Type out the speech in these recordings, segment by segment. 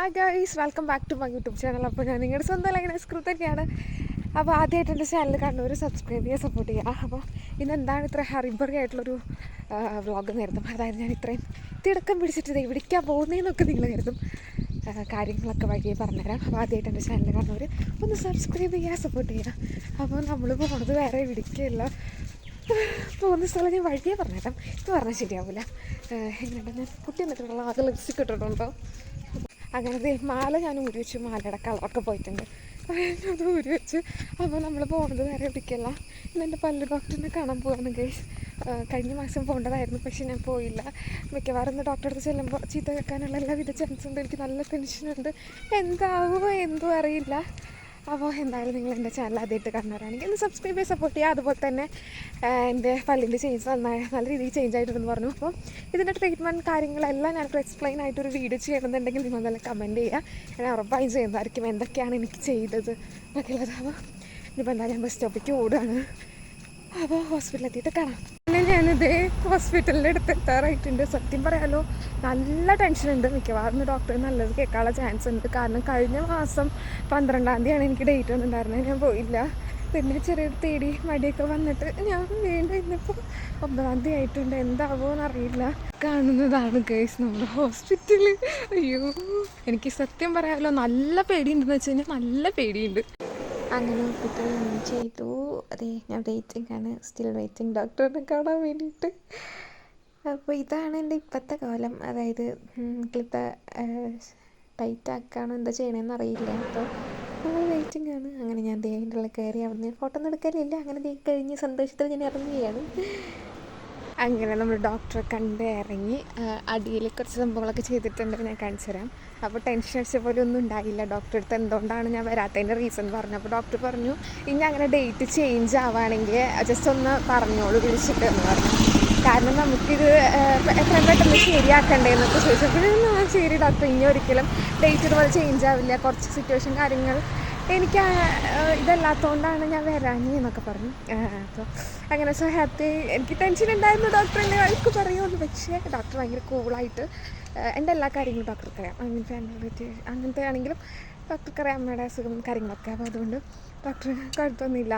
Hi guys welcome back to my YouTube channel അപ്പോൾ ഞാൻ നിങ്ങളുടെ സ്വന്തം ലൈൻ സ്ക്രിപ്റ്റ് തന്നെയാണ് അപ്പോൾ ആദ്യമായിട്ട് എന്റെ ചാനൽ കണ്ടവർ സബ്സ്ക്രൈബ് ചെയ്യുക സപ്പോർട്ട് ചെയ്യുക. അപ്പോൾ ഇന്ന് എന്താണ് ഇത്ര ഹറിബറി ആയിട്ടുള്ളൊരു വ്ളോഗ് നേരത്തും അതായത് ഞാൻ ഇത്രയും തിടക്കം പിടിച്ചിട്ട് എവിടേക്കാണ് പോകുന്നതെന്നൊക്കെ നിങ്ങൾ കരുതും. കാര്യങ്ങളൊക്കെ വഴിയെ പറഞ്ഞുതരാം. അപ്പോൾ ആദ്യമായിട്ട് എന്റെ ചാനൽ കാണുന്നവർ ഒന്ന് സബ്സ്ക്രൈബ് ചെയ്യുക സപ്പോർട്ട് ചെയ്യുക. അപ്പോൾ നമ്മൾ പോകുന്നത് വേറെ ഇടിക്കുകയല്ല പോകുന്ന സ്ഥലം ഞാൻ വഴിയേ പറഞ്ഞുതരാം. ഇത് പറഞ്ഞാൽ ശരിയാവില്ല എങ്ങനെയുണ്ടെന്ന്? കുട്ടി എന്നിട്ടുള്ള ആകെ ലിപ്സ്റ്റിക് ഇട്ടിട്ടുണ്ടോ? അങ്ങനെ ദേ മാല ഞാൻ ഊരി വെച്ചു മാലയുടെ കളറൊക്കെ പോയിട്ടുണ്ട്. അത് ഊരി വെച്ച് അപ്പോൾ നമ്മൾ പോകുന്നത് വേറെ എവിടേക്കല്ല. ഇന്ന് എന്റെ പല്ല് ഡോക്ടറിനെ കാണാൻ പോവാണ് ഗൈസ് കഴിഞ്ഞ മാസം പോകേണ്ടതായിരുന്നു പക്ഷേ ഞാൻ പോയില്ല. മിക്കവാറും ഇന്ന് ഡോക്ടറെ അടുത്ത് ചെല്ലുമ്പോൾ ചീത്ത കേൾക്കാനുള്ള എല്ലാവിധ ചാൻസ് ഉണ്ട്. എനിക്ക് നല്ല ടെൻഷനുണ്ട് എന്താവുമോ എന്തോ അറിയില്ല. അപ്പോൾ എന്തായാലും നിങ്ങൾ എന്റെ ചാനൽ ആദ്യമായിട്ട് കണ്ടവരാണെങ്കിൽ ഒന്ന് സബ്സ്ക്രൈബ് ചെയ്ത് സപ്പോർട്ട് ചെയ്യുക. അതുപോലെ തന്നെ എന്റെ പല്ലിന്റെ ചേഞ്ച് നന്നായി നല്ല രീതിയിൽ ചേഞ്ച് ആയിട്ടുണ്ടെന്ന് പറഞ്ഞു. അപ്പോൾ ഇതിന്റെ ട്രീറ്റ്മെന്റ് കാര്യങ്ങളെല്ലാം ഞാനിപ്പോൾ എക്സ്പ്ലെയിൻ ആയിട്ടൊരു വീഡിയോ ചെയ്യണമെന്നുണ്ടെങ്കിൽ നിങ്ങൾ നല്ല കമന്റ് ചെയ്യുക. ഞാൻ ഉറപ്പായും ചെയ്യുന്നതായിരിക്കും. എന്തൊക്കെയാണ് എനിക്ക് ചെയ്തത് എന്നൊക്കെയുള്ളത് അപ്പോൾ ഇനിയിപ്പോൾ എന്തായാലും ബസ് സ്റ്റോപ്പിലേക്ക് ഓടുകയാണ് അപ്പോൾ ഹോസ്പിറ്റലിൽ എത്തിയിട്ട് കാണാം. പിന്നെ ഞാനിതേ ഹോസ്പിറ്റലിൽ അടുത്ത് എത്താറായിട്ടുണ്ട് സത്യം പറയാലോ നല്ല ടെൻഷനുണ്ട് മിക്കവാറും ഡോക്ടർ നല്ലത് കേൾക്കാനുള്ള ചാൻസ് ഉണ്ട്. കാരണം കഴിഞ്ഞ മാസം പന്ത്രണ്ടാം തീയതിയാണ് എനിക്ക് ഡേറ്റ് വന്നിട്ടുണ്ടായിരുന്നത്. ഞാൻ പോയില്ല. പിന്നെ ചെറിയൊരു തേടി മടിയൊക്കെ വന്നിട്ട് ഞാൻ വീണ്ടും ഇന്നിപ്പോൾ ഒമ്പതാം തീയതി ആയിട്ടുണ്ട്. എന്താവുമോ എന്നറിയില്ല കാണുന്നതാണ് കേസ് നമ്മുടെ ഹോസ്പിറ്റലിൽ അയ്യോ എനിക്ക് സത്യം പറയാമല്ലോ നല്ല പേടിയുണ്ടെന്ന് വെച്ച് കഴിഞ്ഞാൽ നല്ല പേടിയുണ്ട്. അങ്ങനെ ഹോസ്പിറ്റൽ ചെയ്തു. അതെ ഞാൻ വെയിറ്റിംഗ് ആണ്. സ്റ്റിൽ വെയിറ്റിംഗ് ഡോക്ടറിനെ കാണാൻ വേണ്ടിയിട്ട്. അപ്പോൾ ഇതാണ് എന്റെ ഇപ്പോഴത്തെ കാലം. അതായത് ക്ലിപ്പ് ടൈറ്റ് ആക്കാണോ എന്താ ചെയ്യണമെന്ന് അറിയില്ല. അപ്പോൾ നമ്മൾ വെയിറ്റിംഗ് ആണ്. അങ്ങനെ ഞാൻ ദേ ഉള്ളിൽ കയറി അവിടെ നിന്ന് ഫോട്ടോ ഒന്നും എടുക്കലില്ല. അങ്ങനെ ദേ കഴിഞ്ഞ് സന്തോഷത്തിൽ ഞാൻ ഇറങ്ങുകയാണ്. അങ്ങനെ നമ്മൾ ഡോക്ടറെ കണ്ട് ഇറങ്ങി അടിയിൽ കുറച്ച് സംഭവങ്ങളൊക്കെ ചെയ്തിട്ടുണ്ട് ഞാൻ കാണിച്ചു തരാം. അപ്പോൾ ടെൻഷൻ അടിച്ച പോലെ ഒന്നും ഉണ്ടായില്ല. ഡോക്ടറെ അടുത്ത് എന്തുകൊണ്ടാണ് ഞാൻ വരാത്തതിന്റെ റീസൺ പറഞ്ഞു. അപ്പോൾ ഡോക്ടർ പറഞ്ഞു ഇനി അങ്ങനെ ഡേറ്റ് ചേഞ്ച് ആവുകയാണെങ്കിൽ ജസ്റ്റ് ഒന്ന് പറഞ്ഞോളൂ വിളിച്ചിട്ട് എന്ന് പറഞ്ഞു. കാരണം നമുക്കിത് എത്രയും പെട്ടെന്ന് ശരിയാക്കണ്ടേ എന്നൊക്കെ ചോദിച്ചപ്പോൾ ആ ശരി ഡോക്ടർ ഇനി ഒരിക്കലും ഡേറ്റ് ഇതുപോലെ ചേഞ്ച് ആവില്ല. കുറച്ച് സിറ്റുവേഷൻ കാര്യങ്ങൾ എനിക്ക് ഇതല്ലാത്തതുകൊണ്ടാണ് ഞാൻ വരാഞ്ഞ് എന്നൊക്കെ പറഞ്ഞു. അപ്പോൾ അങ്ങനെ സോ ഹാപ്പി എനിക്ക് ടെൻഷൻ ഉണ്ടായിരുന്നു ഡോക്ടർ എന്നെ വഴക്ക് പറയുമെന്ന് പക്ഷേ ഡോക്ടർ ഭയങ്കര കൂളായിട്ട് എന്റെ എല്ലാ കാര്യങ്ങളും ഡോക്ടർക്ക് അറിയാം. ഐ മീൻ ഫാമിലി അങ്ങനത്തെ ആണെങ്കിലും ഡോക്ടർക്ക് അറിയാം അമ്മയുടെ അസുഖം കാര്യങ്ങളൊക്കെ. അപ്പോൾ അതുകൊണ്ട് ഡോക്ടർ കുഴപ്പമൊന്നുമില്ല.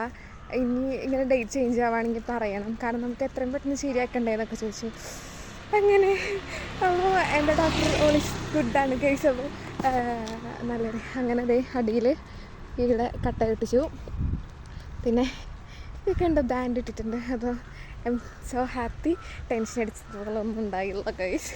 ഇനി ഇങ്ങനെ ഡേറ്റ് ചേഞ്ച് ആവുകയാണെങ്കിൽ പറയണം. കാരണം നമുക്ക് എത്രയും പെട്ടെന്ന് ശരിയാക്കണ്ടേന്നൊക്കെ ചോദിച്ചു. അങ്ങനെ അപ്പോൾ എന്റെ ഡോക്ടർ ഓൾ ഗുഡ് ഗുഡാണ് കേസ് അപ്പോൾ നല്ലത്. അങ്ങനെ ദേ അടിയിൽ ഇവിടെ കട്ട ഇട്ടിച്ചു പിന്നെ ഇതൊക്കെ കണ്ട ബാൻഡ് ഇട്ടിട്ടുണ്ട്. അപ്പോൾ I'm so happy tension അടിച്ചതുകളൊന്നും ഉണ്ടായില്ല കൈസ്